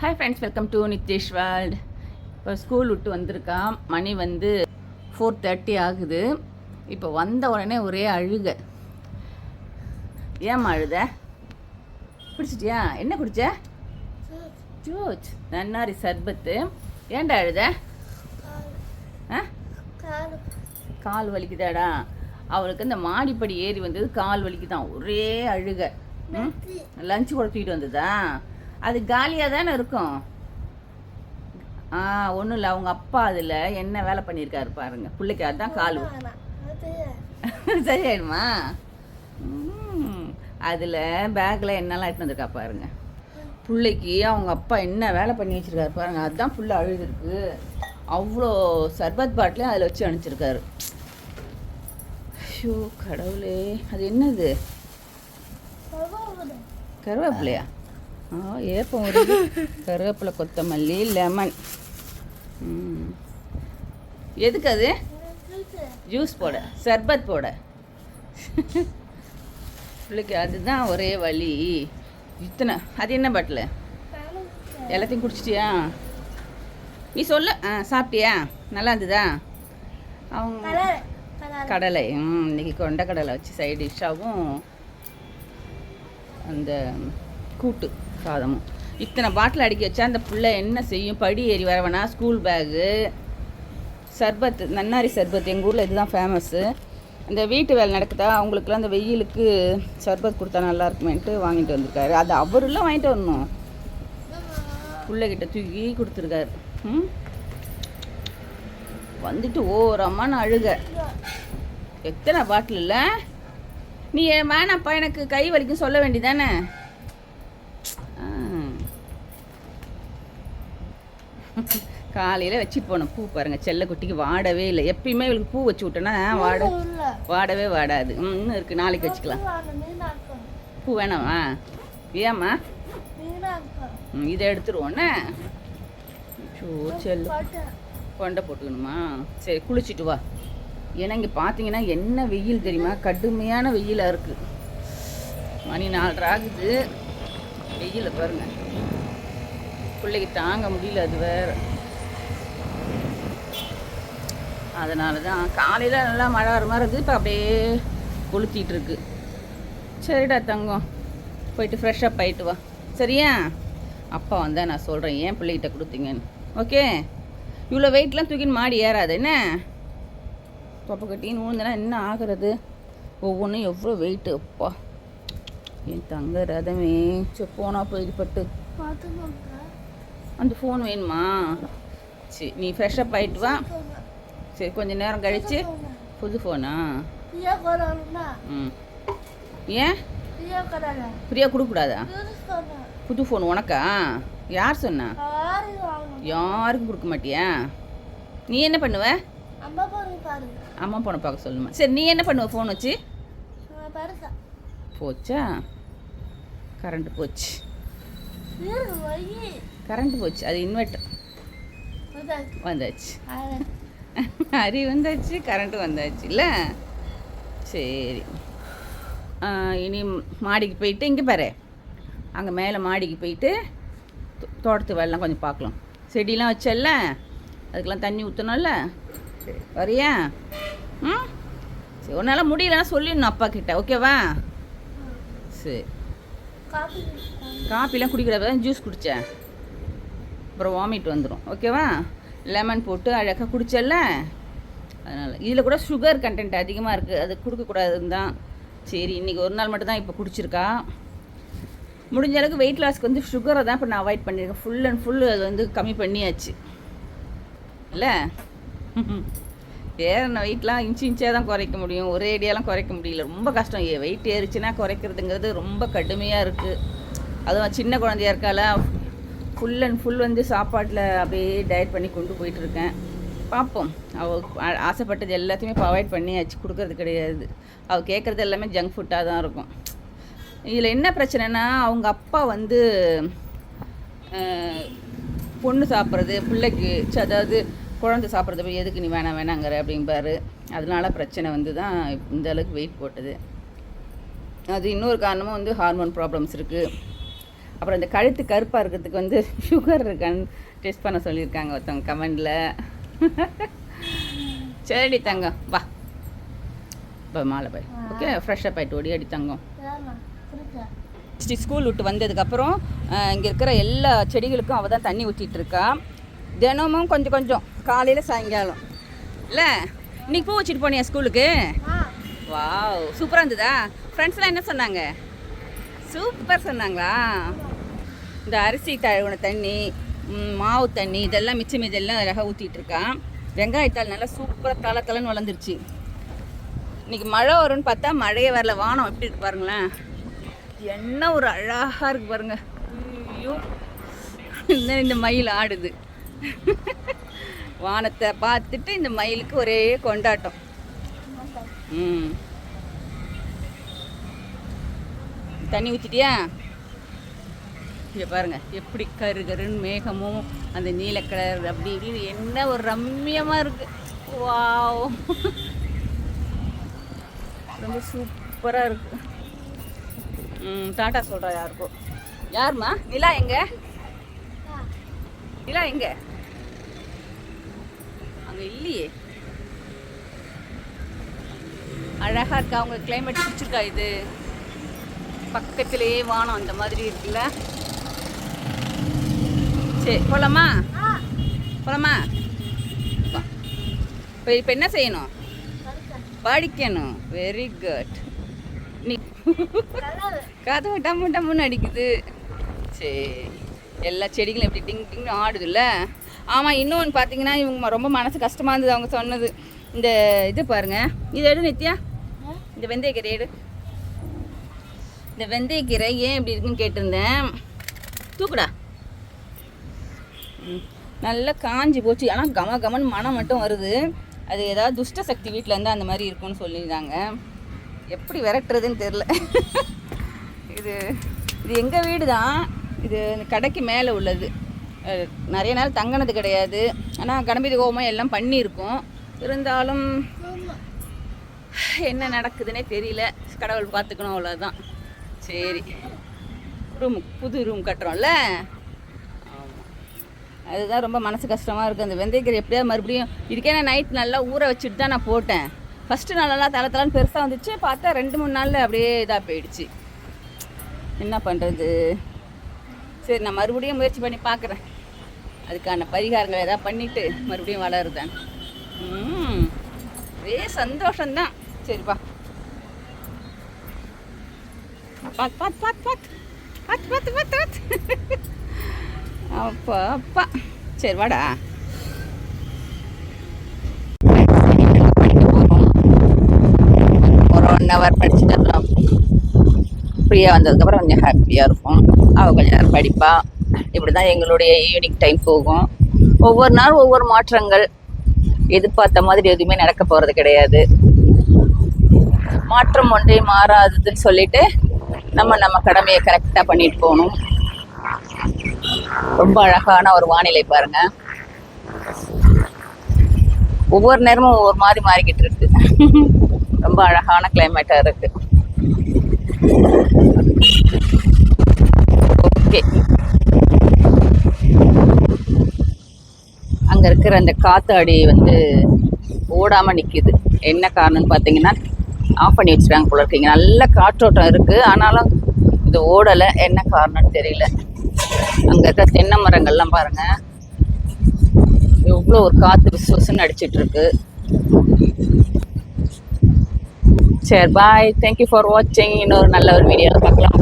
Hi friends welcome to Nithesh world இப்போ school விட்டு வந்திருக்கான் மணி வந்து ஃபோர் தேர்ட்டி ஆகுது. இப்போ வந்த உடனே ஒரே அழுக. ஏம்மா அழுத? குடிச்சிட்டியா? என்ன குடிச்ச? ஜூஸ். நன்னாரி சர்பத்து. ஏன்டா அழுத? ஆ? கால் வலிக்குதாடா. அவளுக்கு இந்த மாடிப்படி ஏறி வந்தது கால் வலிக்குதான். ஒரே அழுக. லஞ்சு கூட தூக்கிட்டு வந்ததா? அது காலியாக தானே இருக்கும்? ஆ ஒன்றும் இல்லை. அவங்க அப்பா அதில் என்ன வேலை பண்ணியிருக்காரு பாருங்க. பிள்ளைக்கு அதான் கால் சரியாயிடுமா? அதில் பேக்கில் என்னெல்லாம் எடுத்து வந்திருக்கா பாருங்க. பிள்ளைக்கு அவங்க அப்பா என்ன வேலை பண்ணி வச்சிருக்காரு பாருங்க. அதுதான் ஃபுல்லாக அழுதுருக்கு. அவ்வளோ சர்பத் பாட்டிலையும் அதில் வச்சு அனுப்பிச்சிருக்காரு. ஐயோ கடவுளே. அது என்னது? கருவேப்பிலையா? ஆ ஏப்பம் வருது கருவேப்பிலை கொத்தமல்லி லெமன் எதுக்கு அது? ஜூஸ் போட. சர்பத் போட. பிள்ளைக்கு அதுதான் ஒரே வழி இத்தனை. அது என்ன பாட்டில் எல்லாத்தையும் குடிச்சிட்டியா? நீ சொல்ல. ஆ சாப்பிட்டியா? நல்லா இருந்ததா? அவங்க கடலை. ம் இன்னைக்கு கொண்ட கடலை வச்சு சைடு டிஷ்ஷாகவும் அந்த கூட்டு சாதமும். இத்தனை பாட்டில் அடுக்கி வச்சா அந்த பிள்ளை என்ன செய்யும்? படி ஏறி வரவனா? ஸ்கூல் பேகு சர்பத் நன்னாரி சர்பத் எங்கள் ஊரில் இதுதான் ஃபேமஸ்ஸு அந்த வீட்டு வேலை நடக்குதா? அவங்களுக்குலாம் அந்த வெயிலுக்கு சர்பத் கொடுத்தா நல்லா இருக்குமேன்ட்டு வாங்கிட்டு வந்திருக்காரு. அது அவருலாம் வாங்கிட்டு வரணும். பிள்ளைகிட்ட தூக்கி கொடுத்துருக்காரு. ம்? வந்துட்டு ஓரமான அழுக. எத்தனை பாட்டில் இல்லை? நீ வேணாப்பா எனக்கு கை வலிக்கும் சொல்ல வேண்டியதானே காலையில் வச்சுட்டு போனோம் பூ பாருங்க. செல்ல குட்டிக்கு வாடவே இல்லை. எப்பயுமே இவளுக்கு பூ வச்சு விட்டோன்னா வாட வாடவே வாடாது. இன்னும் இருக்குது நாளைக்கு வச்சுக்கலாம். பூ வேணாமா? ஏம்மா? இதை எடுத்துருவோண்ணே. ஐயோ செல்லு. கொண்டை போட்டுக்கணுமா? சரி குளிச்சுட்டு வா. ஏன்னா இங்கே பார்த்தீங்கன்னா என்ன வெயில் தெரியுமா? கடுமையான வெயிலாக இருக்குது மணி நாலரை ஆகுது. வெயில பாருங்க. பிள்ளைக்கு தாங்க முடியல அது வேற. அதனால தான் காலையில் நல்லா மழை வர மாதிரி இருக்குது இப்போ அப்படியே கொளுத்திட்டு இருக்கு. சரிடா தங்கம் போயிட்டு ஃப்ரெஷ்ஷப் ஆகிட்டு வா. சரியா? அப்பா வந்தால் நான் சொல்கிறேன் ஏன் பிள்ளைகிட்ட கொடுத்தீங்கன்னு. ஓகே இவ்வளோ வெயிட்லாம் தூக்கின்னு மாடி ஏறாது என்ன? தொப்பை கட்டின்னு விழுந்தனா என்ன ஆகிறது? ஒவ்வொன்றும் எவ்வளோ வெயிட்டு அப்பா. என் தங்க ரதமே போனால் போனா பார்த்துக்கோங்க அந்த ஃபோன் வேணுமா? சரி நீ ஃப்ரெஷ்ஷப் ஆயிட்டு வா. சரி கொஞ்ச நேரம் கழிச்சு புது ஃபோனா ம். ஏன்? ஃப்ரீயாக கொடுக்கக்கூடாதா? புது ஃபோன் உனக்கா? யார் சொன்னா? யாருக்கும் கொடுக்க மாட்டியா? நீ என்ன பண்ணுவ? அம்மா போனை பார்க்க சொல்லுமா. சரி நீ என்ன பண்ணுவ ஃபோன் வச்சு? போச்சா? கரண்ட் போச்சு. கரண்ட் போச்சு. அது இன்வெர்டர் வந்தாச்சு. அரி வந்தாச்சு கரண்ட்டு வந்தாச்சு இல்லை? சரி. இனி மாடிக்கு போயிட்டு இங்கே பாரு. அங்கே மேலே மாடிக்கு போயிட்டு தோட்டத்து வேலைலாம் கொஞ்சம் பார்க்கலாம். செடிலாம் வச்சல்ல? அதுக்கெல்லாம் தண்ணி ஊற்றணும்ல சரி வரியா? ம்? சரி உன்னால் முடியலன்னா சொல்லிடணும் அப்பா கிட்ட ஓகேவா? சரி. காப்பிலாம் குடிக்கிறப்ப தான் ஜூஸ் குடித்தேன் அப்புறம் வாமிட் வந்துடும் ஓகேவா லெமன் போட்டு அழகாக குடிச்சல்ல? அதனால். இதில் கூட சுகர் கண்டென்ட் அதிகமாக இருக்குது அது கொடுக்கக்கூடாதுன்னு தான். சரி இன்றைக்கி ஒரு நாள் மட்டும் தான் இப்போ குடிச்சிருக்கா. முடிஞ்ச அளவுக்கு வெயிட் லாஸ்க்கு வந்து சுகரை தான் இப்போ நான் அவாய்ட் பண்ணியிருக்கேன். ஃபுல் அண்ட் ஃபுல் அது வந்து கம்மி பண்ணியாச்சு. இல்லை? ஏறின வெயிட்லாம் இன்ச்சு இன்ச்சாக தான் குறைக்க முடியும். ஒரே ஐடியாலாம் குறைக்க முடியல. ரொம்ப கஷ்டம். ஏ வெயிட் ஏறிச்சுன்னா குறைக்கிறதுங்கிறது ரொம்ப கடுமையாக இருக்குது அதுவும் சின்ன குழந்தையா இருக்கால ஃபுல் அண்ட் ஃபுல் வந்து சாப்பாட்டில் அப்படியே டயட் பண்ணி கொண்டு போயிட்டுருக்கேன் பார்ப்போம் அவள் ஆசைப்பட்டது எல்லாத்தையுமே இப்போ அவாய்ட் பண்ணியாச்சு. கொடுக்கறது கிடையாது. அவள் கேட்குறது எல்லாமே ஜங்க் ஃபுட்டாக தான் இருக்கும். இதில் என்ன பிரச்சனைனா அவங்க அப்பா வந்து பொண்ணு சாப்பிட்றது பிள்ளைக்கு அதாவது குழந்தை சாப்பிட்றது போய் எதுக்கு நீ வேணாம் வேணாங்கிற அப்படிம்பாரு. அதனால பிரச்சனை வந்து தான் இந்த அளவுக்கு வெயிட் போட்டது. அது இன்னொரு காரணமும் வந்து ஹார்மோன் ப்ராப்ளம்ஸ் இருக்குது அப்புறம் இந்த கழுத்து கருப்பாக இருக்கிறதுக்கு வந்து சுகர் இருக்கான்னு டெஸ்ட் பண்ண சொல்லியிருக்காங்க ஒருத்தவங்க கமெண்டில். சரி தங்கம் வா. இப்போ மாலை போய். ஓகே ஃப்ரெஷ்ஷப் ஆகிட்டு ஓடி அடி தங்கம். ஸ்கூல் விட்டு வந்ததுக்கப்புறம் இங்கே இருக்கிற எல்லா செடிகளுக்கும் அவள் தான் தண்ணி ஊற்றிட்டு இருக்கா. தினமும் கொஞ்சம் கொஞ்சம் காலையில் சாயங்காலம். இல்லை? இன்னைக்கு பூ வச்சுட்டு போனியா ஸ்கூலுக்கு? வாவ் சூப்பராக இருந்ததா? ஃப்ரெண்ட்ஸ்லாம் என்ன சொன்னாங்க? சூப்பர் சொன்னாங்களா? இந்த அரிசி தழுவின தண்ணி மாவு தண்ணி இதெல்லாம் மிச்சம் இதெல்லாம் அழகாக ஊற்றிட்டு இருக்கான். வெங்காயத்தாள் நல்லா சூப்பராக தலை தலைன்னு வளர்ந்துருச்சு. இன்னைக்கு மழை வரும்னு பார்த்தா மழையே வரல. வானம் எப்படி இருக்கு பாருங்களேன். என்ன ஒரு அழகாக இருக்கு பாருங்க. ஐயோ. இந்த மயில் ஆடுது. வானத்தை பார்த்துட்டு இந்த மயிலுக்கு ஒரே கொண்டாட்டம். ம். தண்ணி ஊற்றிட்டியா இங்கே பாருங்க எப்படி கரு கருன்னு மேகமும் அந்த நீல கலர் அப்படி இப்படின்னு என்ன ஒரு ரம்மியமாக இருக்கு. வாவ். ரொம்ப சூப்பராக இருக்கு. ம் டாட்டா சொல்கிறா யாருக்கும் யாரும்மா? நிலா எங்க? நிலா எங்க? அங்கே இல்லையே அழகாக இருக்கா? அவங்க கிளைமேட் பிடிச்சிருக்கா இது? பக்கத்திலேயே வானம் அந்த மாதிரி இருக்குல்ல? சரி போலாமா? வா. இப்போ இப்போ என்ன செய்யணும்? படிக்கணும் வெரி குட் நீ கதவு டம்மு டம்முன்னு அடிக்குது. சரி. எல்லா செடிகளும் எப்படி டிங் டிங்னு ஆடுதுல்ல? ஆமாம் இன்னொன்று பார்த்தீங்கன்னா இவங்க ரொம்ப மனசு கஷ்டமாக இருந்தது அவங்க சொன்னது. இந்த இது பாருங்க. இது எடு நித்யா. இந்த வெந்தயக்கீரை எடு. இந்த வெந்தயக்கீரை ஏன் இப்படி இருக்குன்னு கேட்டிருந்தேன். தூக்குடா. ம், நல்லா காஞ்சி போச்சு. ஆனால் கம கமன்னு மனம் மட்டும் வருது. அது ஏதாவது துஷ்ட சக்தி வீட்டில் இருந்தால் அந்த மாதிரி இருக்கும்னு சொல்லியிருந்தாங்க. எப்படி விரட்டுறதுன்னு தெரில இது இது எங்கள் வீடு தான் இது கடைக்கு மேலே உள்ளது. நிறைய நாள் தங்கினது கிடையாது. ஆனால் கணபதி ஹோமம் எல்லாம் பண்ணியிருக்கோம். இருந்தாலும் என்ன நடக்குதுன்னே தெரியல. கடவுள் பார்த்துக்கணும் அவ்வளோதான் சரி. ரூம் புது ரூம் கட்டுறோம்ல? அதுதான் ரொம்ப மனசு கஷ்டமாக இருக்குது அந்த வெந்தயக்கீரை எப்படியாவது மறுபடியும் இதுக்கே நான் நைட் நல்லா ஊற வச்சுட்டு தான் நான் போட்டேன். ஃபஸ்ட்டு நாளெல்லாம் தலை தலைன்னு பெருசாக வந்துச்சு. பார்த்தா ரெண்டு மூணு நாளில் அப்படியே இதாக போயிடுச்சு. என்ன பண்ணுறது சரி நான் மறுபடியும் முயற்சி பண்ணி பார்க்குறேன். அதுக்கான பரிகாரங்களை ஏதாவது பண்ணிவிட்டு மறுபடியும் வளருதேன். ஒரே சந்தோஷம்தான். சரிப்பா பார்த்து பார்த்து பார்த்து பார்த்து பார்த்து பார்த்து பார்த்து பார்த்து அப்பா அப்பா. சரி வாடா. ஒரு ஒன் ஹவர் படிச்சுட்டு அப்புறம் ஃப்ரீயாக வந்ததுக்கப்புறம் கொஞ்சம் ஹாப்பியாக இருக்கும் அவள் கொஞ்சம் நேரம் படிப்பாள் இப்படி தான் எங்களுடைய ஈவினிங் டைம் போகும். ஒவ்வொரு நாள் ஒவ்வொரு மாற்றங்கள். எதிர்பார்த்த மாதிரி எதுவுமே நடக்க போகிறது கிடையாது. மாற்றம் ஒன்றே மாறாததுன்னு சொல்லிட்டு நம்ம நம்ம கடமையை கரெக்டாக பண்ணிட்டு போகணும். ரொம்ப அழகான ஒரு வானிலை பாருங்க. ஒவ்வொரு நேரமும் ஒவ்வொரு மாதிரி மாறிக்கிட்டு இருக்கு. ரொம்ப அழகான கிளைமேட்டாக இருக்கு. அங்க இருக்கிற அந்த காத்தாடி வந்து ஓடாம நிக்குது. என்ன காரணம்னு பார்த்தீங்கன்னா ஆஃப் பண்ணி வச்சிருக்காங்க போல இருக்கீங்க நல்ல காற்றோட்டம் இருக்கு. ஆனாலும் இது ஓடலை. என்ன காரணம்னு தெரியல. அங்க இருக்க தென்னை மரங்கள்லாம் பாருங்க. எவ்வளோ ஒரு காற்று விசு விசுன்னு அடிச்சிட்டு இருக்கு. சரி பாய் தேங்க்யூ ஃபார் வாட்சிங் இன்னொரு நல்ல ஒரு வீடியோவில் பார்க்கலாம்.